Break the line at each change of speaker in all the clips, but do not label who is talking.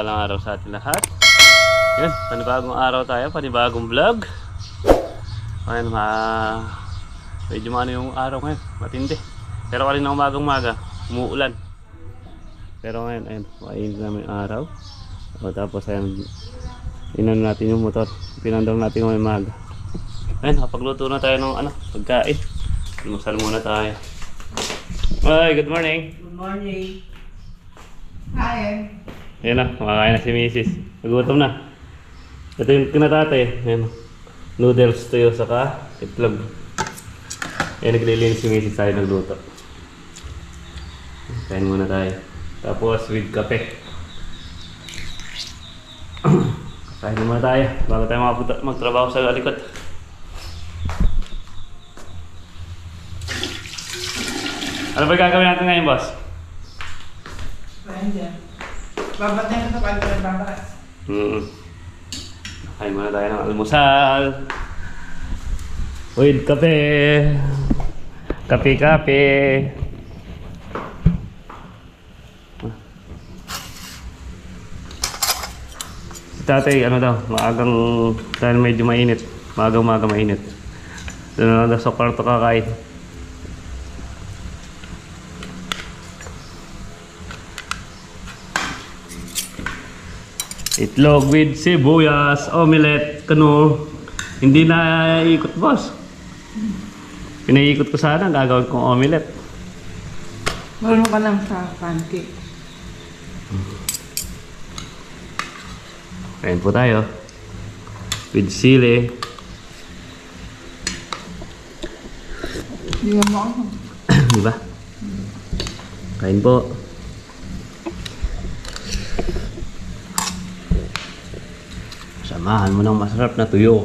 Mapagpalang araw sa atin lahat. Yan, panibagong araw tayo, panibagong vlog. Ayan, ma... Medyo maano yung araw ngayon, matindi. Pero kanina umagang umaga, umuulan. Pero ngayon, ayun, mainit namin araw. O, tapos ayun, inano natin yung motor. Pinandong natin yung umaga. Ayun, nakapagluto na tayo ng ano, pagkain. Almusal muna tayo. Ay, good morning.
Good morning. Hi.
Ayan na, makakain na si Mrs. Nagutom na. Ito yung kinatate. Ayan. Noodles tuyo saka itlog. Ayan, naglilinis si Mrs. tayo nagluto. Kain muna tayo. Tapos with kape. Kain muna tayo bago tayo makapunta- magtrabaho sa likod. Ano ba gagawin natin ngayon, boss?
Ayan dyan. Babatayin ko ito pag ito babara.
Mm. Kain muna tayo ng almusal. With kape. Kape-kape. Si tatay, ano daw, maagang, dahil medyo mainit. Maagang maaga mainit. Doon na daw sa kwarto kakain. Itlog with sibuyas, omelette, kano. Hindi na ikot boss. Pinaikot ko sana, gagawin kong omelette.
Marunong ka lang sa pancake.
Kain po tayo. With sili.
Hindi mo ako.
Di ba? Kain po. Samahan mo ng masarap na tuyo.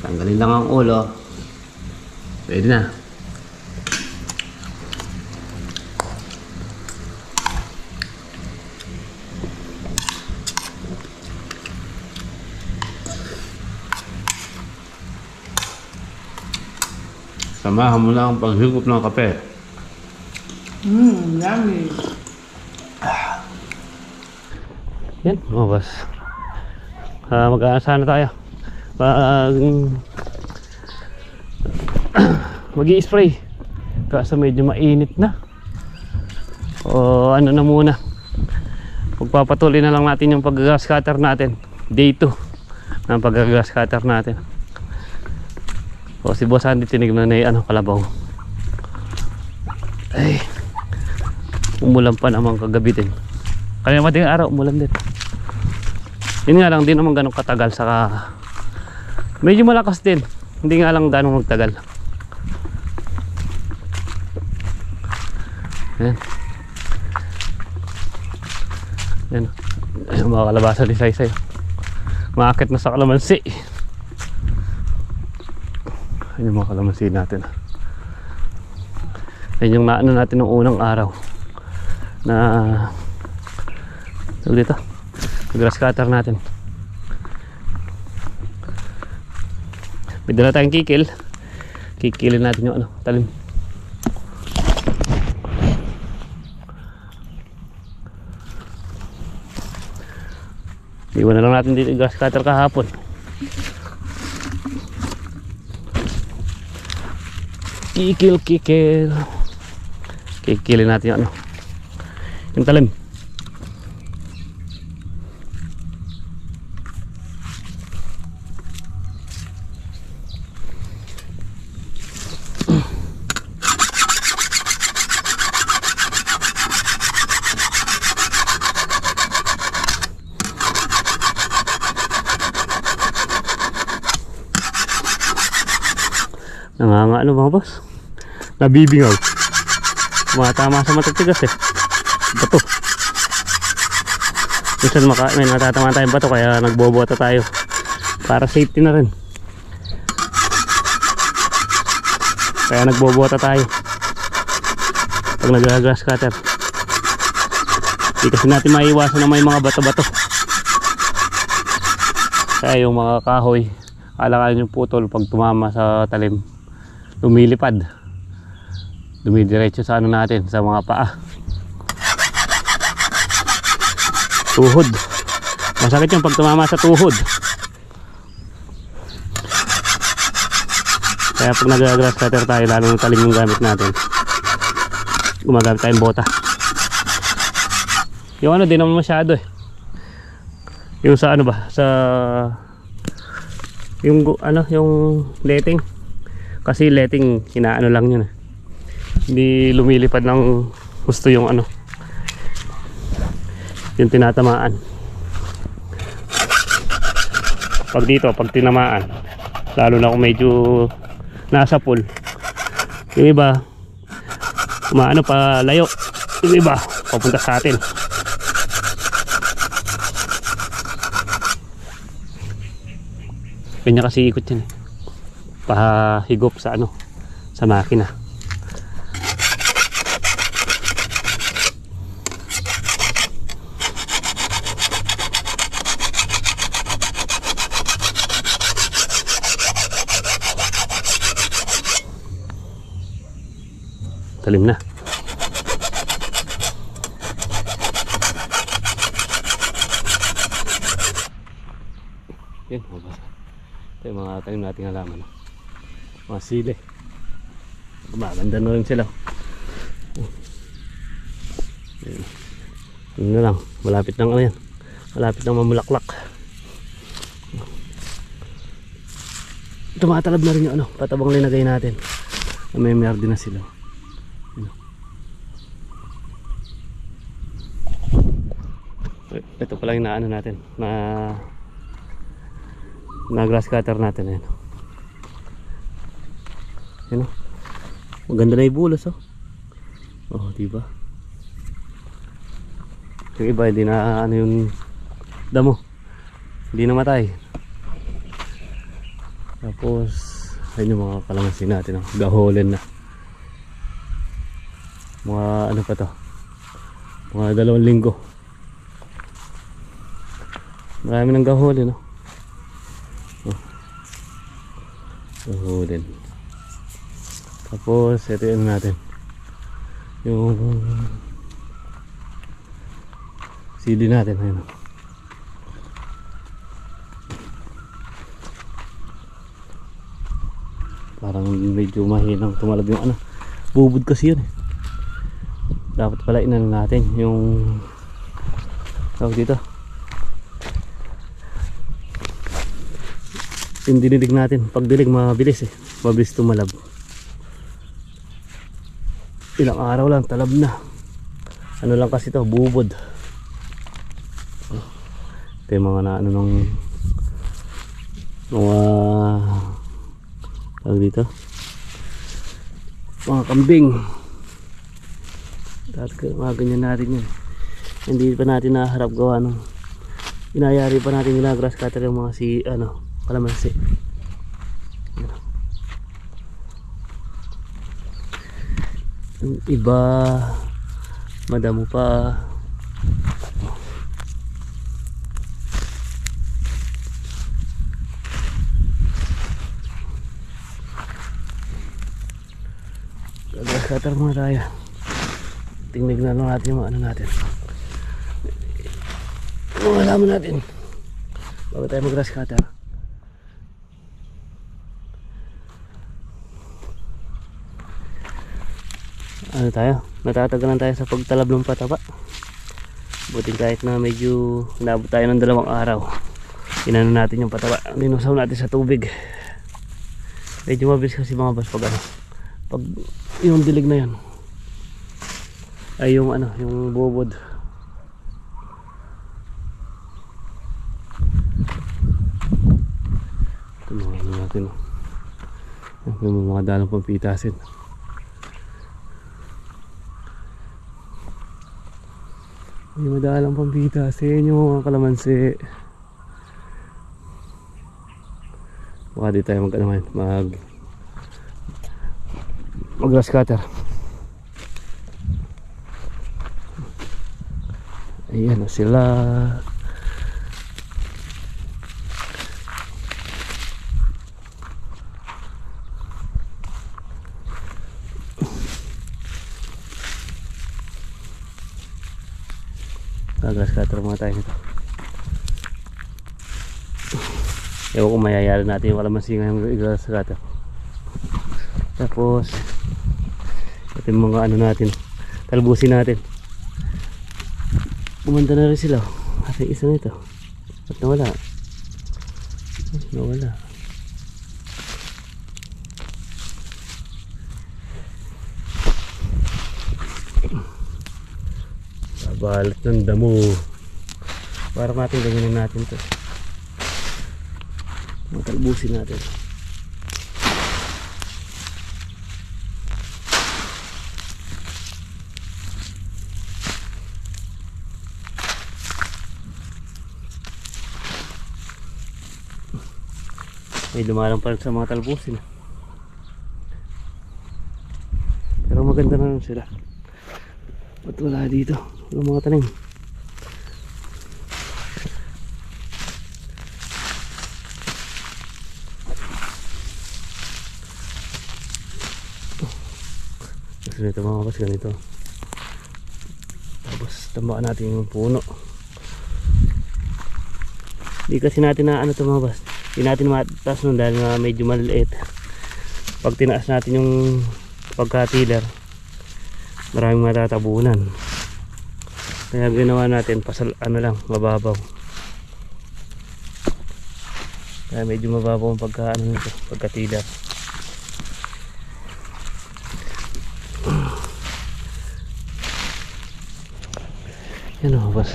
Tanggalin lang ang ulo. Pwede na. Samahan mo lang ang paghigop ng kape.
Mmm, yummy.
Yan, mga boss. Ah, mag-aasa na tayo. Pag mag spray Kaso medyo mainit na. O ano na muna. Pagpapatuloy na lang natin yung pag-gas cutter natin. Day 2 ng pag-gas cutter natin. O si Boss Andy tinignan na yung ano, kalabaw. Ay. Umulan pa naman kagabi din. Kaya mating araw, umulan din. Yun nga lang, di naman ganun katagal. Saka, medyo malakas din. Hindi nga lang ganun magtagal. Ayan. Ayan. Ayan, mga kalabasa ni Saysay. Maakit na sa kalamansi. Ayan yung mga kalamansi natin. Ayan yung naano natin nung unang araw. Na Tawag dito. Grass cutter natin. May dala tayong kikil. Kikilin natin yung ano, talim. Iwan na lang natin dito yung grass cutter kahapon. Kikil, kikil. Kikilin natin yung ano. Yung talim. Nangangano mga boss. Nabibingaw. Tumatama sa matatigas eh. Bato. Minsan maka, may natatama tayong bato kaya nagbobota tayo. Para safety na rin. Kaya nagbobota tayo. Pag nag-grass cutter. Hindi kasi natin maiwasan na may mga bato-bato. Kaya yung mga kahoy, alakalan yung putol pag tumama sa talim lumilipad dumidiretso sa ano natin sa mga paa Tuhod. Masakit yung pag tumama sa tuhod. Kaya pag nag-grass cutter tayo, lalo ng talim yung gamit natin, gumagamit tayong bota. Yung ano, di naman masyado eh. Yung sa ano ba, sa yung ano, yung letting. Kasi letting, inaano lang yun eh. Hindi lumilipad ng gusto yung ano, yung tinatamaan. Pag dito, pag tinamaan, lalo na kung medyo nasa pool, yung iba, umaano pa layo, yung iba, papunta sa atin. Kanya kasi ikot yan eh. Pahigop sa ano, sa makina. Talim na. Yan, mabasa. Ito yung mga tanim nating halaman. oh. Mga sili. Gumaganda na rin sila. Yun na lang. Malapit ng ano yan. Malapit ng mamulaklak. Tumatalab na rin yung ano, patabang linagay natin. May merdi na sila. Ito pala yung naano natin na na grass cutter natin ayan. Yan oh. Maganda na yung bulos oh. Oh, di ba? Yung iba hindi na ano yung damo. Hindi namatay. Tapos ayun yung mga kalamansi natin oh. Gaholen na. Mga ano pa to? Mga dalawang linggo. Marami ng gaholen no. Gaholen. Tapos ito yung ano natin. Yung CD natin ayun. Parang medyo mahinang tumalab yung ano. Bubod kasi yun eh. Dapat pala inano natin yung tawag dito. Yung dinidig natin. Pag dilig mabilis eh. Mabilis tumalab. Ilang araw lang talab na. Ano lang kasi to bubod. Ito yung mga na ano nung mga tawag dito? Mga kambing. Dati mga ganyan natin yun. Hindi pa natin naharap gawa nung inayari pa natin yung grass cutter yung mga si ano kalamansi iba madamo pa. Grass cutter muna tayo tingnan na natin yung ano natin mga halaman natin bago tayo mag grass cutter ano tayo? Natatagalan tayo sa pagtalab ng pataba. Buti kahit na medyo nabot tayo ng dalawang araw inano natin yung pataba. Linusaw natin sa tubig. Medyo mabilis kasi mga boss pag ano pag yung dilig na yan ay yung ano yung bubod. Ito mga ano natin oh. May mga dalang pampitasin may madalang pampitasin yung mga kalamansi. Baka di tayo mag ano man, mag mag grass cutter. Ayan na sila Grass cutter muna tayo nito. Ewan kung mayayari natin yung kalamansi ngayong grass cutter. Tapos, ito yung mga ano natin, talbusin natin. Umanda na rin sila. Kasi isa na ito. Ba't nawala? Nawala. Babalat ng damo. Para natin ganyan natin to. Matalbusin natin. May dumarang pa sa mga talbusin. Pero maganda na rin sila. Ba't wala dito? Wala mga tanim. Gusto nito mga kapas ganito. Tapos tambaan natin yung puno. Hindi kasi natin na ano ito mga bas. Hindi natin mataas nun dahil nga medyo maliit. Pag tinaas natin yung pagka-tiller, maraming matatabunan. Kaya ginawa natin pasal ano lang, mababaw. Kaya medyo mababaw ang pagka ano nito, pagka-tiller. Yan o, bas.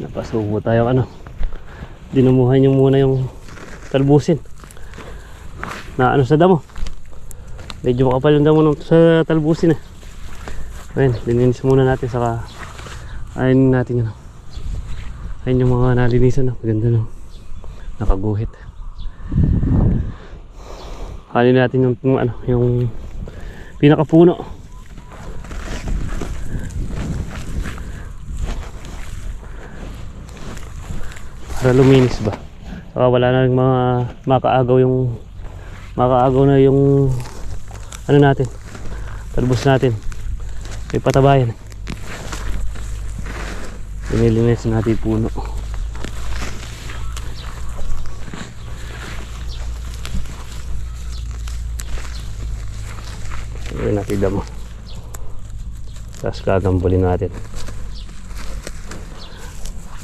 Napasubo tayo ano. Dinumuhan yung muna yung talbusin. Na ano sa damo. Medyo makapal yung damo sa talbusin eh. Ayun, lininis muna natin saka ayun natin yun. Ayun yung mga nalinisan. No? Maganda no. Nakaguhit. Halin natin yung, yung ano, yung pinakapuno. Para luminis ba? Saka wala na rin mga makaagaw yung makaagaw na yung ano natin talbos natin may patabayan Pinilinis natin yung puno. Ayun natin damo. Tapos gagambulin natin.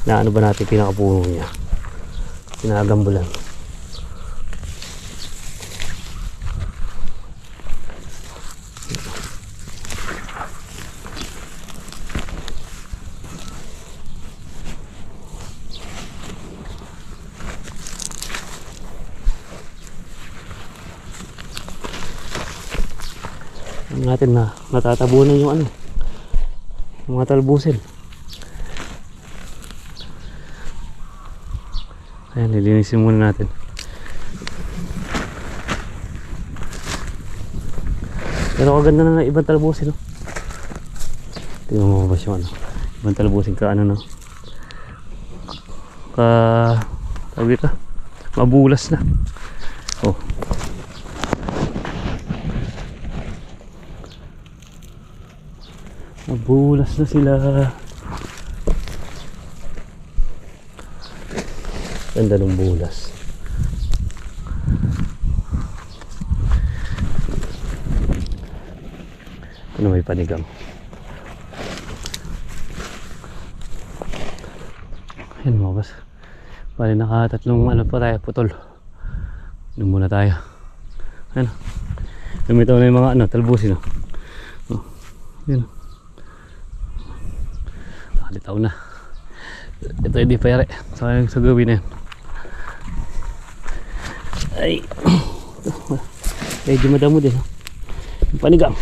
Na ano ba natin pinakapuno niya? Pinagambulan. Natin na natatabunan yung ano yung mga talbusin. Ayan lilinisin muna natin. Pero kaganda na ng ibang talbusin no? tingnan mo ba yung ano ibang talbusin ka ano no? Ka tawag ka mabulas na. Oh Nabulas na sila. Ganda ng bulas. Ano may panigang? Ayan mga boss. Bali nakatatlong ano pa tayo, putol. Doon muna tayo. Ano? Lumitaw na yung mga ano, talbusin. Oh. Oh. Yan. oh. Nakalitaw na. Ito hindi pa yari. Sayang sa gabi na yan. Ay. Medyo madamo din. panigang.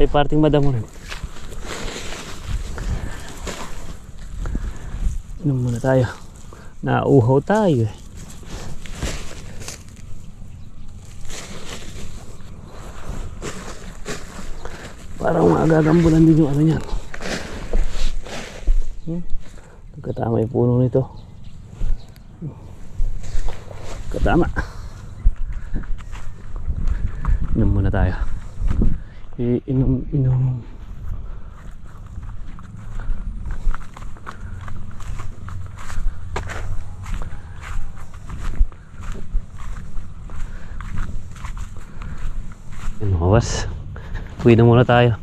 May parting madamo rin. Inom muna tayo. Nauhaw tayo eh. Parang magagambulan din yung ano niyan. Katama yung puno nito. Katama. Inom muna tayo. Iinom, inom. Lumawas. Uwi na muna tayo.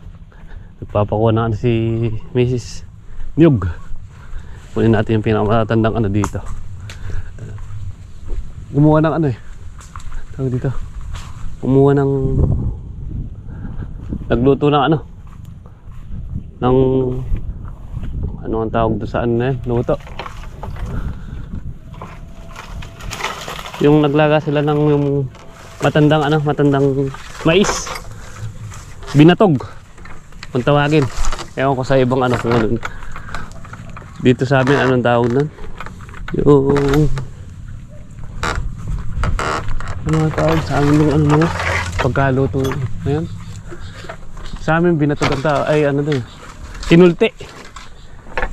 Nagpapakuha na si Mrs. Nyug. Kunin natin yung pinakamatandang ano dito. Gumawa ng ano eh. Tawag dito. Gumawa ng... Nagluto ng ano. Ng... Ano ang tawag doon sa ano na yan? Luto. Yung naglaga sila ng yung matandang ano, matandang mais. Binatog. Kung tawagin. Ewan ko sa ibang ano kung ano. Dito sa amin anong tawag nun? Yung ano tawag sa amin yung ano mga pagkaluto na yan. Sa amin binatog ang tawag. Ay ano doon. Tinulti.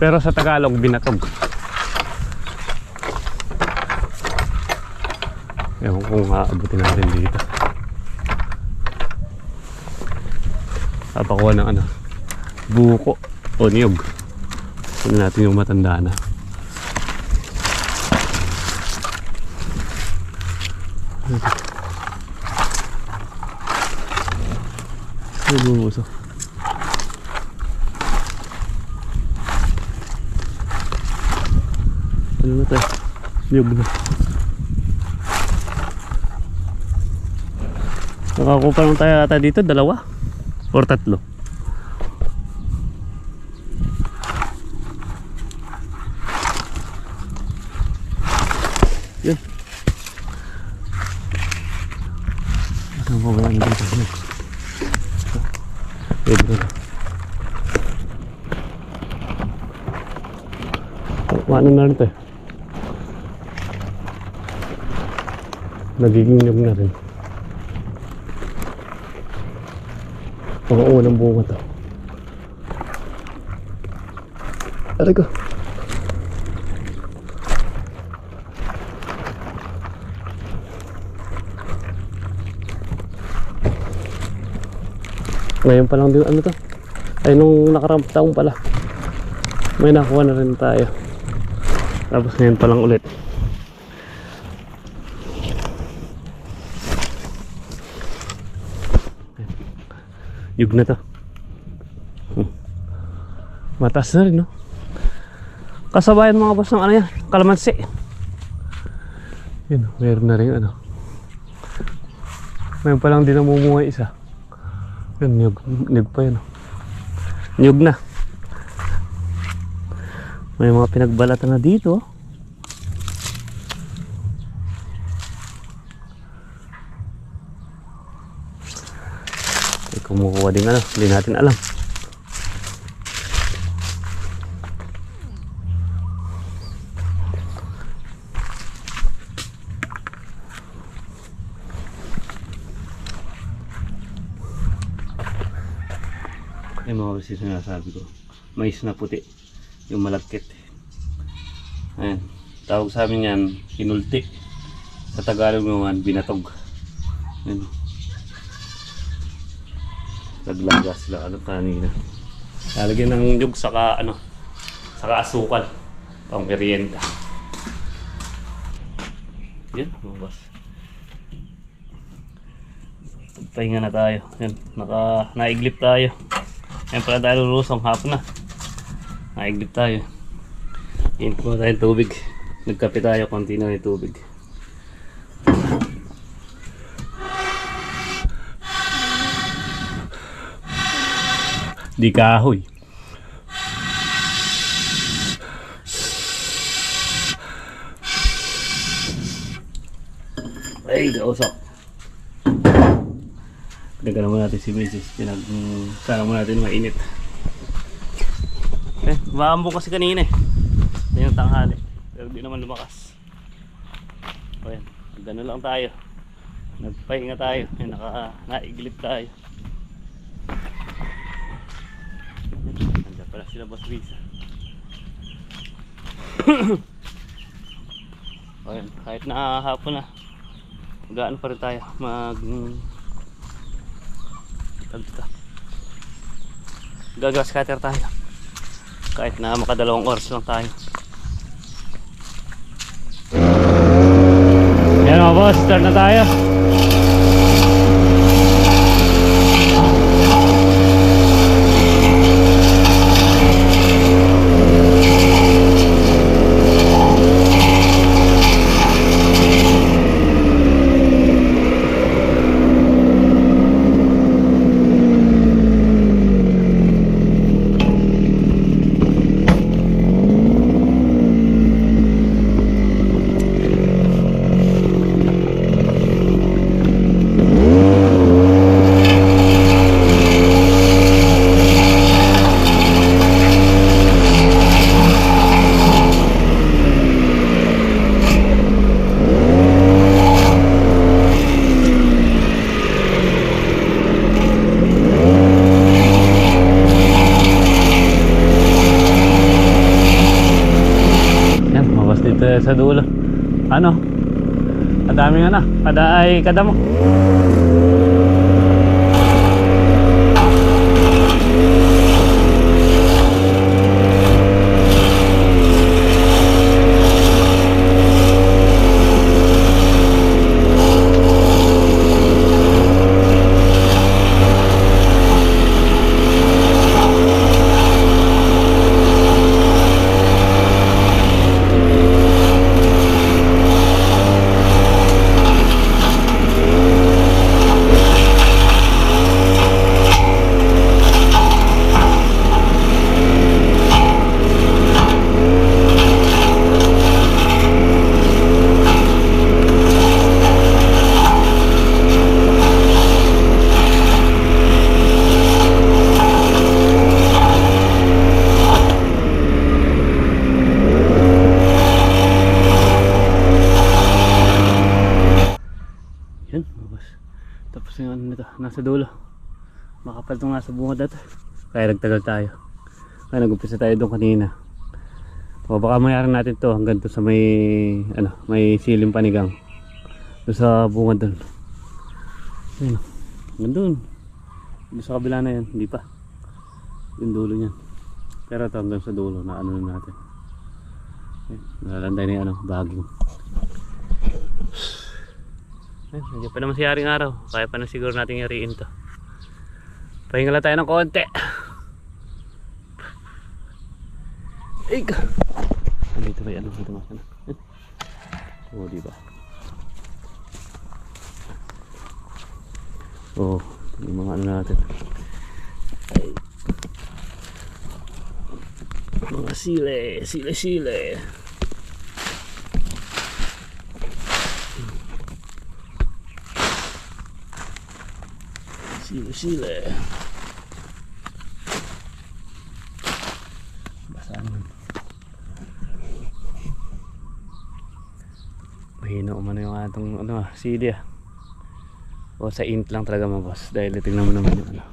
Pero sa Tagalog binatog. Ewan kung aabutin natin dito. Papakuha ng ano. Buko o niyog. Kunin natin yung matanda na. Ano bumuso? Ano na tayo? Niyog na. Nakakupa lang tayo ata dito, dalawa? Or tatlo? Ba ang dito? Pwede na. Paano na rin eh. Nagiging na rin. Mga unang bunga to. Aray ko. Ngayon pa lang din ano to. Ay nung nakarang taong pala. May nakuha na rin tayo. Tapos ngayon pa lang ulit. Yug na to. Hmm. Mataas na rin, no? Kasabayan mga boss ng ano yan, kalamansi. Yun, meron na rin ano. Ngayon pa lang din namumunga isa. Yun, nyug, nyug pa yun. oh. Nyug na. May mga pinagbalatan na dito. oh. May kumukuha din ano, hindi natin alam. Ay mga kasi sinasabi ko. Mais na puti. Yung malagkit. Ayan. Tawag sa amin yan, kinultik. Sa Tagalog naman, binatog. Ayan. Naglaga sila ano kanina. Lalagyan ng nyug saka ano, saka asukal. Pang merienda. Yan, lumabas. Pahinga na tayo. Yan, naka, naiglip tayo. Yan pala tayo lulusong hapon na. Naiglip tayo. Yan po tayo ng tubig. Nagkape tayo, konti na yung tubig. Di kahoy. Ay, kausap. Pinagka naman natin si Mrs. Pinag... Sana mo natin mainit. Eh, maambong kasi kanina eh. Ito yung tanghali. Pero di naman lumakas. O yan, gano'n lang tayo. Nagpahinga tayo. Yan, naka, naiglip tayo. Nandiyan pala sila Boss Risa. o yan, kahit na hapon na. Gaano pa rin tayo mag... Tag dito. Gagas cutter tayo. Kahit na makadalawang oras lang tayo. Yan mga boss, start na tayo. Sa dulo. Ano? Kadaming ano? Kada ay kadamo. Itong nasa bunga. Kaya nagtagal tayo. Kaya nag-umpisa tayo doon kanina. O baka mayaran natin to hanggang to sa may ano, may silim panigang. Doon sa bunga doon. Ayun. Hanggang doon. Doon sa kabila na yan, hindi pa. Yung dulo niyan. Pero ito hanggang sa dulo na ano na natin. Ayun, Nalalantay na yung ano, baging. Ay, nandiyan pa naman si Haring Araw. Kaya pa na siguro natin yariin to. Pahinga lang tayo ng konti. Ay! Dito yung ano? Dito mga Oo, di ba? Oo, yung mga ano natin. Ay. Mga sile, sile, sile. Sile, sile. Basa naman. Mahina umano yung atong ano, sili ah. O sa int lang talaga mga boss. Dahil tingnan mo naman yung ano,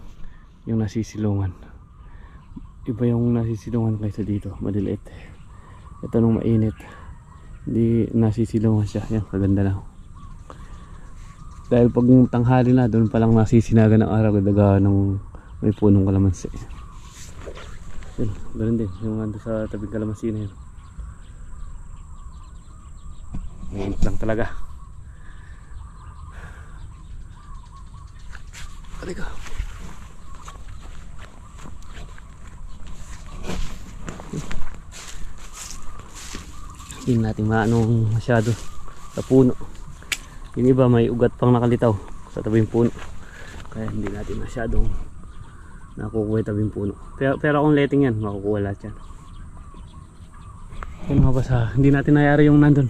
yung nasisilungan. Iba yung nasisilungan kaysa dito, maliliit. Ito nung mainit. Hindi nasisilungan siya. Yan, kaganda lang. Dahil pag tanghali na, doon pa lang nasisinaga ng araw daga ng may punong kalamansi. Yun, ganun din. Yung ando sa tabing kalamansi na yun. Mainit lang talaga. Halika. Hindi natin maanong masyado sa puno. Yung iba may ugat pang nakalitaw sa tabing puno. Kaya hindi natin masyadong nakukuha yung tabing puno. Pero, pero kung letting yan, makukuha lahat yan. Yan mga basa, hindi natin nayari yung nandun.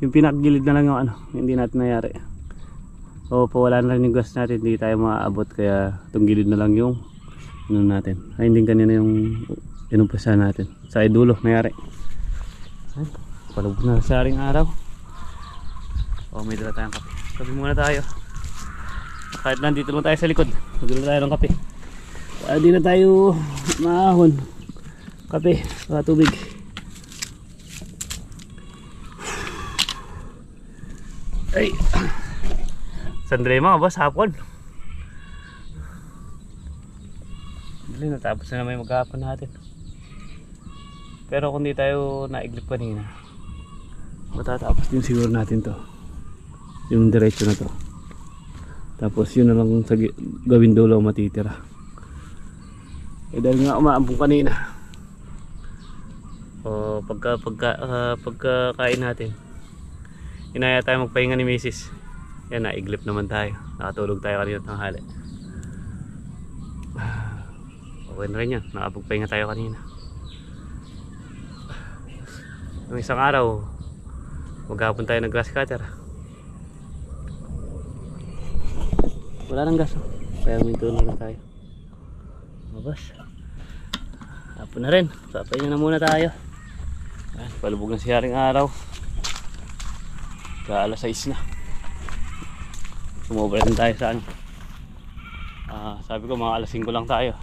Yung pinakagilid na lang yung ano, hindi natin nayari. O pawala na lang yung gas natin, hindi tayo maaabot kaya itong na lang yung ano natin. Ay hindi kanina yung inumpisa natin. Sa idulo, nayari. Ay, palubog na sa araw. O may dala tayong kape. Kape muna tayo. Kahit nandito lang tayo sa likod, magdala tayo ng kape. Para di na tayo maahon. Kape, saka tubig. Ay. Sandali mga boss, hapon. Dali, natapos na naman yung maghapon natin. Pero kung di tayo naiglip kanina, matatapos din siguro natin to. Yung diretso na to. Tapos yun na lang sa gawin dulo matitira. Eh dahil nga umaambong kanina. O pagka pagka ah, pagkakain natin. Inaya tayo magpahinga ni Mrs. Yan naiglip naman tayo. Nakatulog tayo kanina tanghali. Okay na rin yan. Nakapagpahinga tayo kanina. Nung isang araw, maghapon tayo ng grass cutter. Wala nang gas. oh. Kaya tulong na tayo. Mabas. Hapon na rin. Papahinga na muna tayo. Ayan, palubog na si Haring Araw. Ka alas 6 na. Sumobra din tayo sa ano. Ah, sabi ko mga alas 5 lang tayo.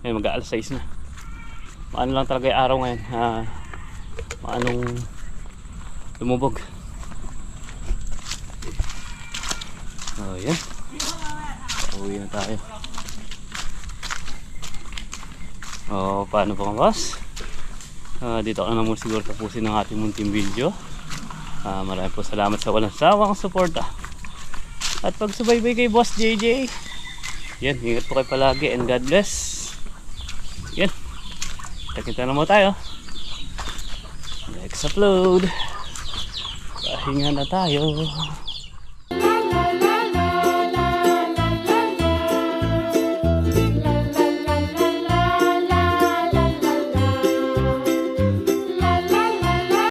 Ngayon mag alas 6 na. Maano lang talaga yung araw ngayon. Ah, maanong lumubog. Oh, yan. Uwi na tayo. Oh, paano po boss? Ah, dito ka na muna siguro tapusin ang ating munting video. Ah, maraming po salamat sa walang sawang suporta. At pagsubaybay kay Boss JJ. Yan, ingat po kayo palagi and God bless. Yan. Kita na mo tayo. Next upload. Pahinga na tayo.